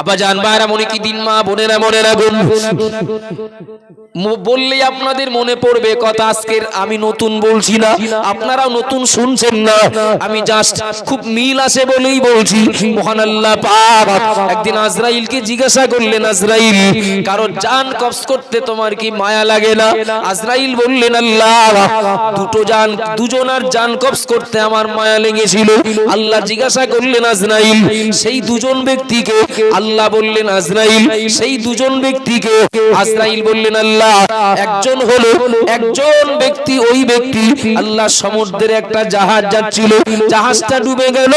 আব্বা জান, ভাইরা, মনে কি দিন মা? বোনেরা মনে রাখুন বললেই আপনাদের মনে পড়বে, কথা আজকের আমি নতুন বলছি না। আপনারাও নতুন শুনছেন না। আমি জাস্ট খুব মিল আছে বলেই বলছি। মহান আল্লাহ পাক, একদিন আজরাইলকে জিজ্ঞাসা করলেন, আজরাইল কারণ জান কবজ করতে তোমার কি মায়া লাগে না? আজরাইল বললেন, আল্লাহ, দুটো জান, দুজনার জান কবজ করতে আমার মায়া লেগেছিল। আল্লাহ জিজ্ঞাসা করলেন, আজরাইল, সেই দুজন ব্যক্তিকে আল্লাহ বললেন, আজরাইল, সেই দুজন ব্যক্তিকে আজরাইল বললেন, আল্লাহ, একজন হলো, একজন ব্যক্তি, ওই ব্যক্তি, আল্লাহ সমুদ্রের একটা জাহাজ যাচ্ছিল, জাহাজটা ডুবে গেল,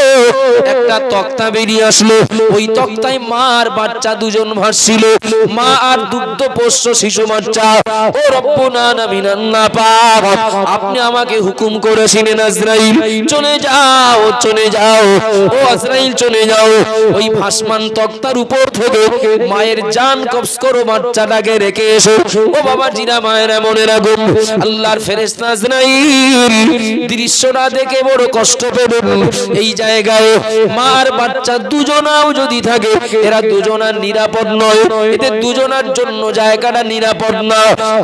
একটা তক্তা বেরিয়ে আসলো, ওই তক্তায় মা আর বাচ্চা দুজন ভাসছিল, মা আর দুগ্ধ পোষ্য শিশু বাচ্চা, ও রব্বুনা না পাক, আপনি আমাকে হুকুম করেছিলেন, আজরাইল, চলে যাও চলে যাও, ও আজরাইল, চলে যাও, ওই ভাসমান তক্তার উপর থেকে মায়ের জান কবজ করো বাচ্চাটাকে রেখে এসো। ও বাবা মায়ের আল্লাহর আজরাইল দৃশ্যটা দেখে বড় কষ্ট এই জায়গায় মার বাচ্চা দুজনাও যদি থাকে, এরা দুজনার নিরাপদ নয়। এদের দুজনার জন্য জায়গাটা নিরাপদ না।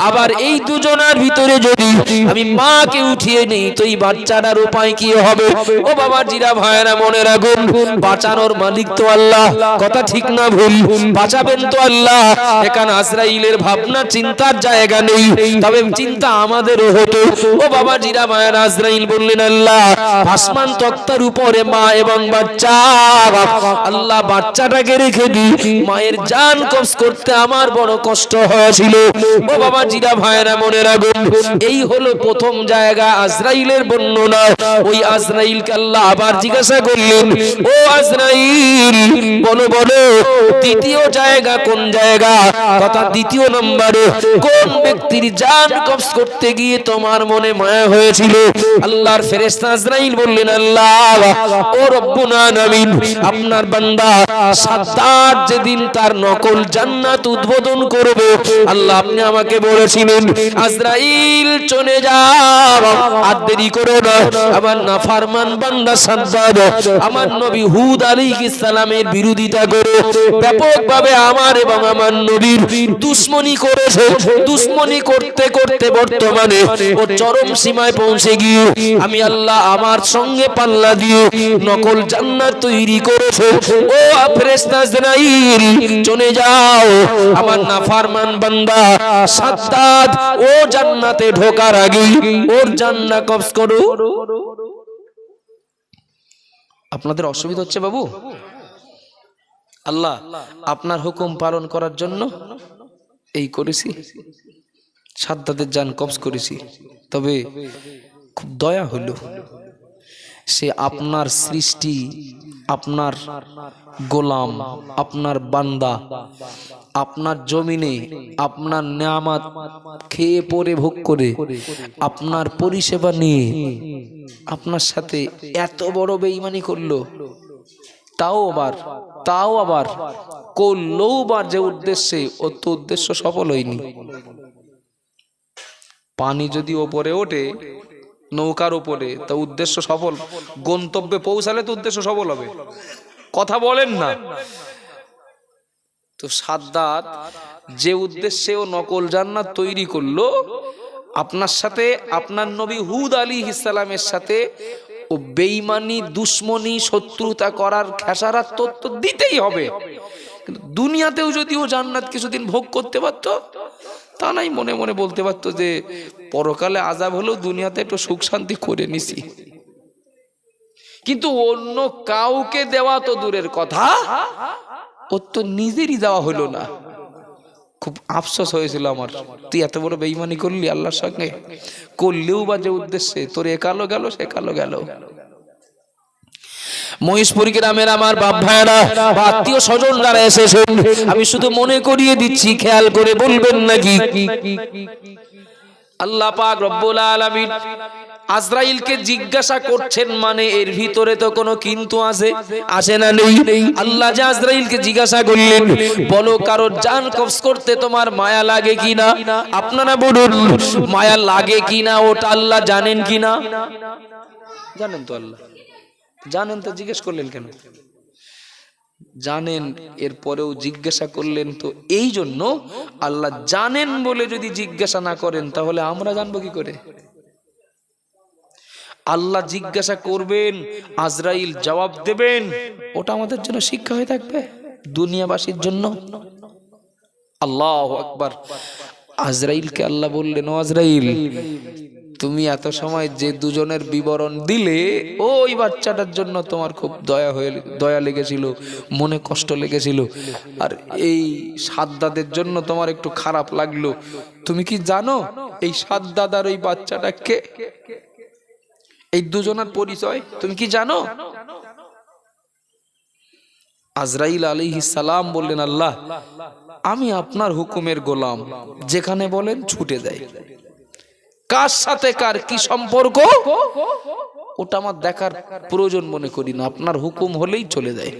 আবার এই দুজনার ভিতরে যদি আমি মাকে উঠিয়ে নেই, তো এই বাচ্চাটার উপায় কি হবে? ও বাবা জিরা ভাইরা মনে রাখুন, বাঁচানোর মালিক তো আল্লাহ। কথা ঠিক না ভুল। বাঁচাবেন তো আল্লাহ। এখানে আজরাইলের ভাবনা, চিন্তার জায়গা নেই। তবে চিন্তা আমাদেরও হতো। ও বাবা জিরা মায়ের, আজরাইল বললেন, আল্লাহ আসমান তক্তার উপরে মা এবং বাচ্চা আল্লাহ বাচ্চাটাকে রেখে দি মায়ের জান কবজ করতে আমার বড় কষ্ট হয়েছিল। ও বাবা জিরা ভাইরা মনে রাখুন এই হলো প্রথম জায়গা আজরাইলের বর্ণনা। ওই আজরাইলকে আল্লাহ আবার জিজ্ঞাসা করলেন, ও আজরাইল, বলো বলো দ্বিতীয় জায়গা কোন জায়গা? কথা দ্বিতীয় নম্বরে, কোন ব্যক্তির জান কবজ করতে গিয়ে তোমার মনে মায়া হয়েছিল? আল্লাহর ফেরেশতা আজরাইল বললেন, আল্লাহ, ও রব্বুনা নামিন আপনার বান্দা সাদ্দাত যেদিন তার নকল জান্নাত উদ্বোধন করবে, আল্লাহ আপনি আমাকে বলেছিলেন, আজরাইল চলে যাও, আর দেরি করো না, আমার নাফারমান বান্দা সাদ্দাত, আমার নবী হুদ আলাইহিস সালামের বিরোধিতা করে ব্যাপকভাবে আমার এবং আমার নবীর দুশ্মনী করেছে। দুশ্মনী করতে করতে বর্তমানে ও চরম সীমায় পৌঁছে গিয়ে আমি আল্লাহ আমার সঙ্গে পাল্লা দিয়ে নকল জান্নাত তৈরি করেছে। ও ফেরেশতা চলে যাও। আমার নাফরমান বান্দা ও জান্নাতে ঢোকার আগে ওর জান্নাত কবজ করো। আপনাদের অসুবিধা হচ্ছে বাবু? আল্লাহ, আপনার হুকুম পালন করার জন্য এই করেছি। সাদ্দাদের যান কবজ করেছি। তবে খুব দয়া হলো। সে আপনার সৃষ্টি, আপনার গোলাম, আপনার বান্দা, আপনার জমিনে আপনার নামাত খেয়ে পরে ভোগ করে আপনার পরিষেবা নিয়ে আপনার সাথে এত বড় বেইমানি করল। তাও আবার তাও আবার করলেও বা যে উদ্দেশ্যে, ও তো উদ্দেশ্য সফল হয়নি। পানি যদি ওপরে ওঠে, নৌকার ওপরে তা উদ্দেশ্য সফল, গন্তব্যে পৌঁছালে তো উদ্দেশ্য সফল হবে। কথা বলেন না। তো সাদ্দাত যে উদ্দেশ্যে ও নকল জান্নাত তৈরি করল, আপনার সাথে আপনার নবী হুদ আলী ইসালামের সাথে ও বেইমানি দুশ্মনী, শত্রুতা করার খেসারাত তথ্য দিতেই হবে। দুনিয়াতেও যদি ও জান্নাত কিছুদিন ভোগ করতে পারতো, তা নাই মনে মনে বলতে পারতো যে পরকালে আজাব হলেও দুনিয়াতে একটু সুখ শান্তি করে নিছি। কিন্তু অন্য কাউকে দেওয়া তো দূরের কথা ওর তো নিজেরই দেওয়া হলো না। খুব আফসোস হয়েছিল আমার। তুই এত বড় বেইমানি করলি আল্লাহর সঙ্গে? করলেও বা যে উদ্দেশ্যে? তোর এ কালো গেল, সে কালো গেল। মহেশপুর গ্রামের আমার বাপ ভাইরা আত্মীয় স্বজন যারা এসেছেন। আমি শুধু মনে করিয়ে দিচ্ছি, খেয়াল করে বলবেন নাকি? আল্লাহ পাক রব্বুল আলামিন আজরাইলকে জিজ্ঞাসা করছেন মানে এর ভিতরে তো কোনো কিন্তু আছে? আসে না নেই। আল্লাহ যে আজরাইলকে জিজ্ঞাসা করলেন বলো কারও জান কবজ করতে তোমার মায়া লাগে কিনা? আপনারা বলুন মায়া লাগে কিনা ওটা আল্লাহ জানেন কিনা? জানেন তো আল্লাহ। জানেন তো? জিজ্ঞেস করলেন কেন? জানেন এরপরেও জিজ্ঞাসা করলেন তো। এই জন্য আল্লাহ জানেন বলে যদি জিজ্ঞাসা না করেন তাহলে আমরা জানব কি করে? আল্লাহ জিজ্ঞাসা করবেন, আজরাইল জবাব দেবেন। ওটা আমাদের জন্য শিক্ষা হয়ে থাকবে, দুনিয়াবাসীর জন্য। আল্লাহ আকবার। আজরাইলকে আল্লাহ বললেন, ও আজরাইল, তুমি এত সময় যে দুজনের বিবরণ দিলে, ওই বাচ্চাটার জন্য তোমার খুব দয়া হয়ে, দয়া লেগেছিল, মনে কষ্ট লেগেছিল। আর এই সাদ্দাদের জন্য তোমার একটু খারাপ লাগল। তুমি কি জানো, এই সাদ্দাদ আর ওই বাচ্চাটা কে? এই দুজনের পরিচয়, তুমি কি জানো? আজরাইল আলাইহি সালাম বললেন, আল্লাহ, আমি আপনার হুকুমের গোলাম। যেখানে বলেন, ছুটে যাই। কার সাথে কার কি সম্পর্ক? ওটা আমার দেখার প্রয়োজন মনে করি না। আপনার হুকুম হলেই চলে যায়।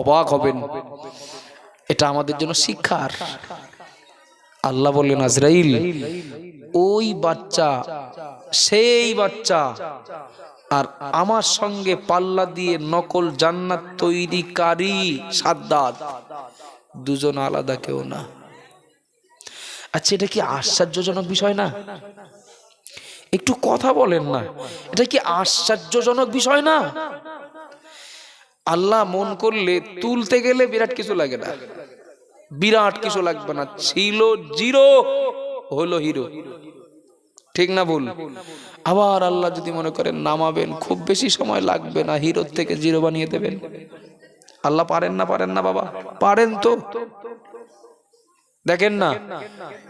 অবাক হবেন। এটা আমাদের জন্য শিক্ষার আল্লাহ বললেন, আজরাইল, ওই বাচ্চা, সেই বাচ্চা, আর আমার সঙ্গে পাল্লা দিয়ে নকল জান্নাত তৈরিকারী সাদ্দাত। দুজন আলাদা কেউ না। আচ্ছা এটা কি আশ্চর্যজনক বিষয় না? একটু কথা বলেন না। এটা কি আশ্চর্যজনক বিষয় না? আল্লাহ মন করলে তুলতে গেলে বিরাট কিছু লাগে না। বিরাট কিছু লাগবে না। ছিল জিরো, হলো হিরো। ঠিক না ভুল? আবার আল্লাহ যদি মনে করেন নামাবেন, খুব বেশি সময় লাগবে না, হিরোর থেকে জিরো বানিয়ে দেবেন। আল্লাহ পারেন না পারেন না বাবা। পারেন তো। দেখেন না,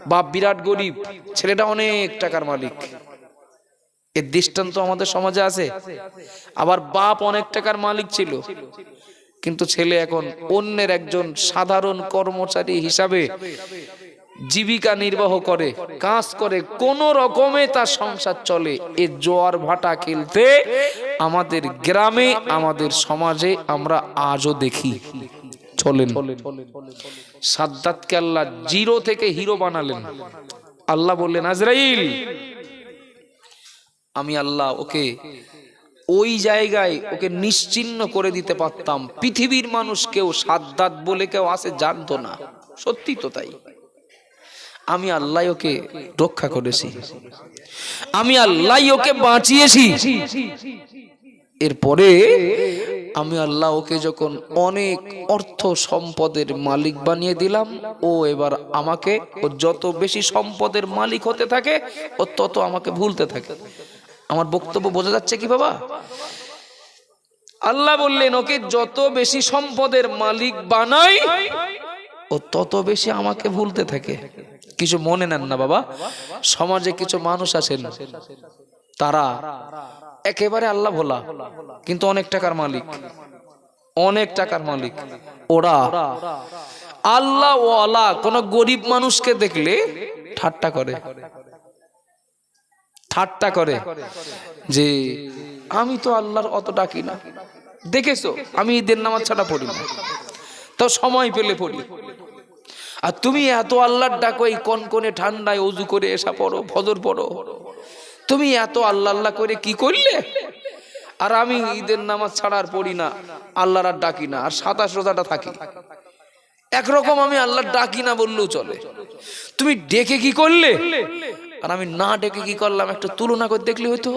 বাপ বিরাট গরিব, ছেলেটা অনেক টাকার মালিক। এর দৃষ্টান্ত আমাদের সমাজে আছে। আবার বাপ অনেক টাকার মালিক ছিল। কিন্তু ছেলে এখন অন্যের একজন সাধারণ কর্মচারী হিসাবে জীবিকা নির্বাহ করে, কাজ করে, কোন রকমে তার সংসার চলে। এ জোয়ার ভাটা খেলতে আমাদের গ্রামে, আমাদের সমাজে আমরা আজও দেখি। চলেন। সাদ্দাতকে আল্লাহ জিরো থেকে হিরো বানালেন। আল্লাহ বললেন, আজরাইল, আমি আল্লাহ ওকে ওই জায়গায় ওকে নিশ্চিন্ন করে দিতে পারতাম। পৃথিবীর মানুষ কেউ সাদ্দাত বলে কেউ আসে জানতো না। সত্যি তো তাই। আমি আল্লাহ ওকে রক্ষা করেছি। আমি আল্লাহ ওকে বাঁচিয়েছি। এরপরে আমি আল্লাহ ওকে যখন অনেক অর্থ সম্পদের মালিক বানিয়ে দিলাম, ও এবার আমাকে ও যত বেশি সম্পদের মালিক হতে থাকে, ও তত আমাকে ভুলতে থাকে। আমার বক্তব্য বোঝা যাচ্ছে কি বাবা? আল্লাহ বললেন, ওকে যত বেশি সম্পদের মালিক বানাই, ও তত বেশি আমাকে ভুলতে থাকে। কিছু মনে নেন না বাবা। সমাজে কিছু মানুষ আছেন, তারা একেবারে আল্লাহ ভোলা, কিন্তু অনেক টাকার মালিক, অনেক টাকার মালিক। ওরা আল্লাহ ওয়ালা কোন গরিব মানুষকে দেখলে ঠাট্টা করে। ঠাট্টা করে। যে আমি তো আল্লাহর অত ডাকি না। দেখেছ? আমি ঈদের নামাজ ছাড়া পড়ি না। তো সময় পেলে পড়ি। আর তুমি এত আল্লাহর ডাকো, এই কনকনে ঠান্ডায় অজু করে এসা পড়ো, ফজর পড়ো। তুমি এত আল্লাহ আল্লাহ করে কি করলে? আর আমি ঈদের নামাজ ছাড়া আর পড়ি না। আল্লাহর আর ডাকি না। আর সাতাশ রোজাটা থাকি। একরকম আমি আল্লাহর ডাকি না বললেও চলে। তুমি ডেকে কি করলে? আর আমি না ডেকে কি করলাম? একটা তুলনা করে দেখলে হয়তো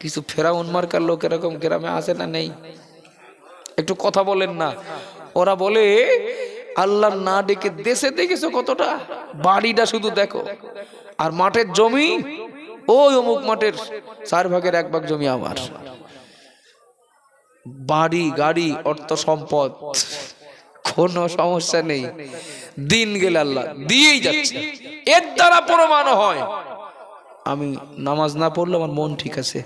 কিছু ফেরাউন মার্কার লোক এরকম গ্রামে আসে না নেই? একটু কথা বলেন না। ওরা বলে, আল্লাহ না ডেকে দেশে দেখেছ কতটা? বাড়িটা শুধু দেখো। আর মাঠের জমি? ওই অমুক মাঠের। চার ভাগের এক ভাগ জমি আমার। বাড়ি, গাড়ি, অর্থ সম্পদ। কোনো সমস্যা নেই। দিন গেলে আল্লাহ দিয়েই যাচ্ছে। এর দ্বারা প্রমাণ হয়। আমি নামাজ না পড়লে আমার মন ঠিক আছে।